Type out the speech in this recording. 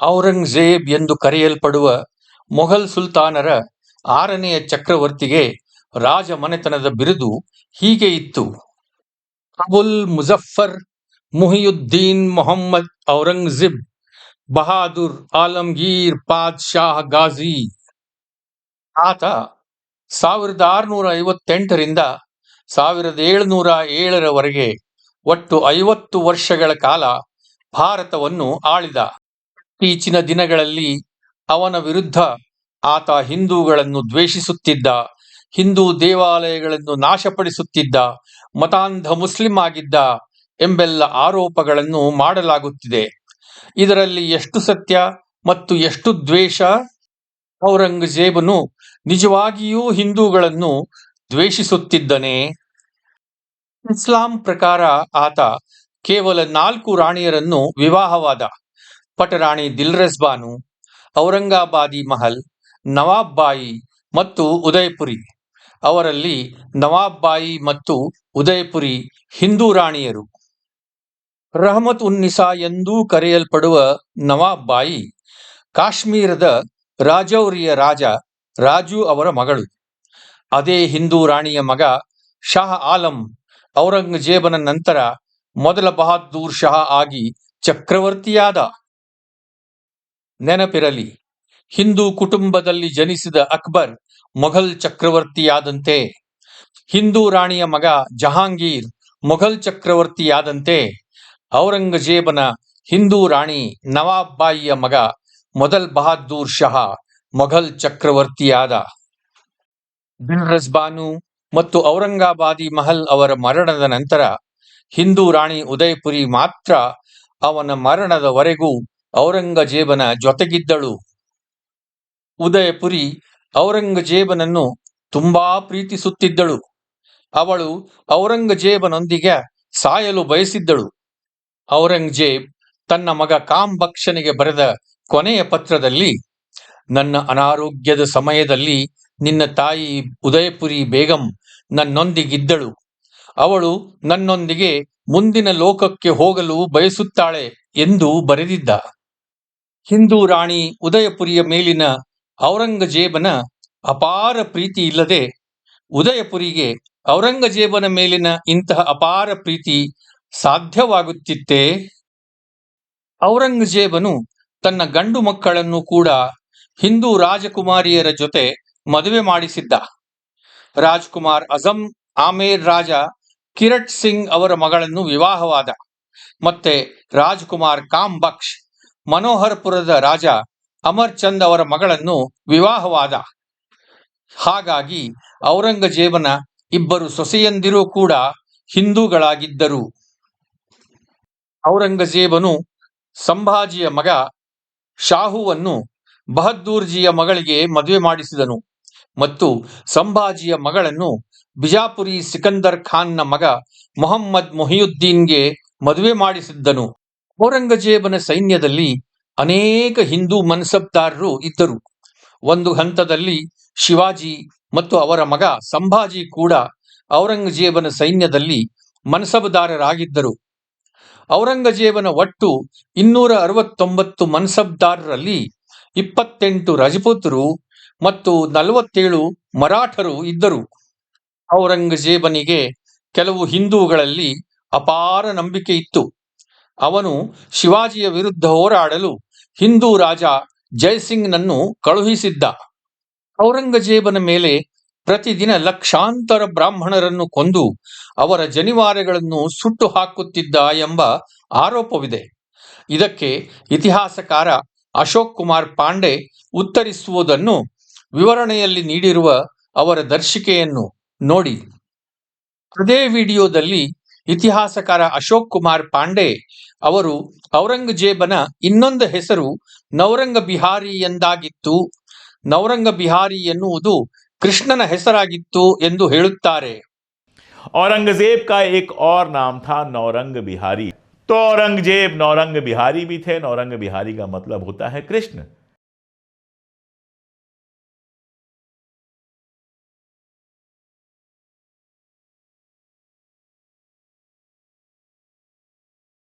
ಔರಂಗಜೇಬ್ ಎಂದು ಕರೆಯಲ್ಪಡುವ ಮೊಘಲ್ ಸುಲ್ತಾನರ ಆರನೆಯ ಚಕ್ರವರ್ತಿಗೆ ರಾಜಮನೆತನದ ಬಿರುದು ಹೀಗೆ ಇತ್ತು. ಅಬುಲ್ ಮುಜಫರ್ ಮುಹಿಯುದ್ದೀನ್ ಮೊಹಮ್ಮದ್ ಔರಂಗಜೇಬ್, ಬಹಾದುರ್ ಆಲಂಗೀರ್ ಪಾದ್ಶಾಹ್ ಗಾಜಿ. ಆತ ಸಾವಿರದ ಆರುನೂರ ಐವತ್ತೆಂಟರಿಂದ ಸಾವಿರದ ಏಳುನೂರ ಏಳರವರೆಗೆ ಒಟ್ಟು ಐವತ್ತು ವರ್ಷಗಳ ಕಾಲ ಭಾರತವನ್ನು ಆಳಿದ. ಇತ್ತೀಚಿನ ದಿನಗಳಲ್ಲಿ ಅವನ ವಿರುದ್ಧ ಆತ ಹಿಂದೂಗಳನ್ನು ದ್ವೇಷಿಸುತ್ತಿದ್ದ, ಹಿಂದೂ ದೇವಾಲಯಗಳನ್ನು ನಾಶಪಡಿಸುತ್ತಿದ್ದ, ಮತಾಂಧ ಮುಸ್ಲಿಂ ಆಗಿದ್ದ ಎಂಬೆಲ್ಲ ಆರೋಪಗಳನ್ನು ಮಾಡಲಾಗುತ್ತಿದೆ. ಇದರಲ್ಲಿ ಎಷ್ಟು ಸತ್ಯ ಮತ್ತು ಎಷ್ಟು ದ್ವೇಷ? ಔರಂಗಜೇಬನು ನಿಜವಾಗಿಯೂ ಹಿಂದೂಗಳನ್ನು ದ್ವೇಷಿಸುತ್ತಿದ್ದನೆ? ಇಸ್ಲಾಂ ಪ್ರಕಾರ ಆತ ಕೇವಲ ನಾಲ್ಕು ರಾಣಿಯರನ್ನು ವಿವಾಹವಾದ ಪಟರಾಣಿ ದಿಲ್ರೆಸ್ಬಾನು ಔರಂಗಾಬಾದಿ ಮಹಲ್, ನವಾಬ್ಬಾಯಿ ಮತ್ತು ಉದಯಪುರಿ. ಅವರಲ್ಲಿ ನವಾಬ್ಬಾಯಿ ಮತ್ತು ಉದಯಪುರಿ ಹಿಂದೂ ರಾಣಿಯರು. ರಹಮತ್ ಉನ್ನಿಸಾ ಎಂದೂ ಕರೆಯಲ್ಪಡುವ ನವಾಬ್ಬಾಯಿ, ಕಾಶ್ಮೀರದ ರಾಜೌರಿಯ ರಾಜ ರಾಜು ಅವರ ಮಗಳು. ಅದೇ ಹಿಂದೂ ರಾಣಿಯ ಮಗ ಶಾಹ ಆಲಂ ಔರಂಗಜೇಬನ ನಂತರ ಮೊದಲ ಬಹಾದ್ದೂರ್ ಶಹ ಆಗಿ ಚಕ್ರವರ್ತಿಯಾದ. ನೆನಪಿರಲಿ, ಹಿಂದೂ ಕುಟುಂಬದಲ್ಲಿ ಜನಿಸಿದ ಅಕ್ಬರ್ ಮೊಘಲ್ ಚಕ್ರವರ್ತಿಯಾದಂತೆ, ಹಿಂದೂ ರಾಣಿಯ ಮಗ ಜಹಾಂಗೀರ್ ಮೊಘಲ್ ಚಕ್ರವರ್ತಿಯಾದಂತೆ, ಔರಂಗಜೇಬನ ಹಿಂದೂ ರಾಣಿ ನವಾಬ್ ಬಾಯಿಯ ಮಗ ಮೊದಲ್ ಬಹಾದ್ದೂರ್ ಶಹ ಮೊಘಲ್ ಚಕ್ರವರ್ತಿಯಾದ. ದಿಲ್ರಸ್ ಬಾನು ಮತ್ತು ಔರಂಗಾಬಾದಿ ಮಹಲ್ ಅವರ ಮರಣದ ನಂತರ, ಹಿಂದೂ ರಾಣಿ ಉದಯಪುರಿ ಮಾತ್ರ ಅವನ ಮರಣದವರೆಗೂ ಔರಂಗಜೇಬನ ಜೊತೆಗಿದ್ದಳು. ಉದಯಪುರಿ ಔರಂಗಜೇಬನನ್ನು ತುಂಬಾ ಪ್ರೀತಿಸುತ್ತಿದ್ದಳು. ಅವಳು ಔರಂಗಜೇಬನೊಂದಿಗೆ ಸಾಯಲು ಬಯಸಿದ್ದಳು. ಔರಂಗಜೇಬ್ ತನ್ನ ಮಗ ಕಾಂಬಕ್ಷನಿಗೆ ಬರೆದ ಕೊನೆಯ ಪತ್ರದಲ್ಲಿ, ನನ್ನ ಅನಾರೋಗ್ಯದ ಸಮಯದಲ್ಲಿ ನಿನ್ನ ತಾಯಿ ಉದಯಪುರಿ ಬೇಗಂ ನನ್ನೊಂದಿಗಿದ್ದಳು. ಅವಳು ನನ್ನೊಂದಿಗೆ ಮುಂದಿನ ಲೋಕಕ್ಕೆ ಹೋಗಲು ಬಯಸುತ್ತಾಳೆ ಎಂದು ಬರೆದಿದ್ದ. ಹಿಂದೂ ರಾಣಿ ಉದಯಪುರಿಯ ಮೇಲಿನ ಔರಂಗಜೇಬನ ಅಪಾರ ಪ್ರೀತಿ ಇಲ್ಲದೆ ಉದಯಪುರಿಗೆ ಔರಂಗಜೇಬನ ಮೇಲಿನ ಇಂತಹ ಅಪಾರ ಪ್ರೀತಿ ಸಾಧ್ಯವಾಗುತ್ತಿತ್ತೇ? ಔರಂಗಜೇಬನು ತನ್ನ ಗಂಡು ಮಕ್ಕಳನ್ನು ಕೂಡ ಹಿಂದೂ ರಾಜಕುಮಾರಿಯರ ಜೊತೆ ಮದುವೆ ಮಾಡಿಸಿದ್ದ. ರಾಜ್ಕುಮಾರ್ ಅಜಂ ಆಮೇರ್ ರಾಜ ಕಿರಟ್ ಸಿಂಗ್ ಅವರ ಮಗಳನ್ನು ವಿವಾಹವಾದ. ಮತ್ತೆ ರಾಜ್ಕುಮಾರ್ ಕಾಮ್ ಬಕ್ಷ್ ಮನೋಹರ್ಪುರದ ರಾಜ ಅಮರ್ ಚಂದ್ ಅವರ ಮಗಳನ್ನು ವಿವಾಹವಾದ. ಹಾಗಾಗಿ ಔರಂಗಜೇಬನ ಇಬ್ಬರು ಸೊಸೆಯಂದಿರೂ ಕೂಡ ಹಿಂದೂಗಳಾಗಿದ್ದರು. ಔರಂಗಜೇಬನು ಸಂಭಾಜಿಯ ಮಗ ಶಾಹುವನ್ನು ಬಹದ್ದೂರ್ಜಿಯ ಮಗಳಿಗೆ ಮದುವೆ ಮಾಡಿಸಿದನು ಮತ್ತು ಸಂಭಾಜಿಯ ಮಗಳನ್ನು ಬಿಜಾಪುರಿ ಸಿಕಂದರ್ ಖಾನ್ನ ಮಗ ಮೊಹಮ್ಮದ್ ಮೊಹಿಯುದ್ದೀನ್ಗೆ ಮದುವೆ ಮಾಡಿಸಿದ್ದನು. ಔರಂಗಜೇಬನ ಸೈನ್ಯದಲ್ಲಿ ಅನೇಕ ಹಿಂದೂ ಮನ್ಸಬ್ದಾರರು ಇದ್ದರು. ಒಂದು ಹಂತದಲ್ಲಿ ಶಿವಾಜಿ ಮತ್ತು ಅವರ ಮಗ ಸಂಭಾಜಿ ಕೂಡ ಔರಂಗಜೇಬನ ಸೈನ್ಯದಲ್ಲಿ ಮನ್ಸಬ್ದಾರರಾಗಿದ್ದರು. ಔರಂಗಜೇಬನ ಒಟ್ಟು ಇನ್ನೂರ ಅರವತ್ತೊಂಬತ್ತು ಮನ್ಸಬ್ದಾರರಲ್ಲಿ ಇಪ್ಪತ್ತೆಂಟು ರಜಪೂತರು ಮತ್ತು ನಲವತ್ತೇಳು ಮರಾಠರು ಇದ್ದರು. ಔರಂಗಜೇಬನಿಗೆ ಕೆಲವು ಹಿಂದೂಗಳಲ್ಲಿ ಅಪಾರ ನಂಬಿಕೆ ಇತ್ತು. ಅವನು ಶಿವಾಜಿಯ ವಿರುದ್ಧ ಹೋರಾಡಲು ಹಿಂದೂ ರಾಜ ಜಯಸಿಂಗ್ನನ್ನು ಕಳುಹಿಸಿದ್ದ. ಔರಂಗಜೇಬನ ಮೇಲೆ ಪ್ರತಿದಿನ ಲಕ್ಷಾಂತರ ಬ್ರಾಹ್ಮಣರನ್ನು ಕೊಂದು ಅವರ ಜನಿವಾರಗಳನ್ನು ಸುಟ್ಟು ಹಾಕುತ್ತಿದ್ದ ಎಂಬ ಆರೋಪವಿದೆ. ಇದಕ್ಕೆ ಇತಿಹಾಸಕಾರ ಅಶೋಕ್ ಕುಮಾರ್ ಪಾಂಡೆ ಉತ್ತರಿಸುವುದನ್ನು ವಿವರಣೆಯಲ್ಲಿ ನೀಡಿರುವ ಅವರ ದರ್ಶಿಕೆಯನ್ನು ನೋಡಿ. ಅದೇ ವಿಡಿಯೋದಲ್ಲಿ ಇತಿಹಾಸಕಾರ ಅಶೋಕ್ ಕುಮಾರ್ ಪಾಂಡೆ ಅವರು ಔರಂಗಜೇಬನ ಇನ್ನೊಂದು ಹೆಸರು ನವರಂಗ ಬಿಹಾರಿ ಎಂದಾಗಿತ್ತು ನವರಂಗ ಬಿಹಾರಿ ಎನ್ನುವುದು ಕೃಷ್ಣನ ಹೆಸರಾಗಿತ್ತು ಎಂದು ಹೇಳುತ್ತಾರೆ औरंगजेब का एक और नाम था नौरंग बिहारी तो औरंगजेब नौरंग बिहारी भी थे नौरंग बिहारी का मतलब होता है कृष्ण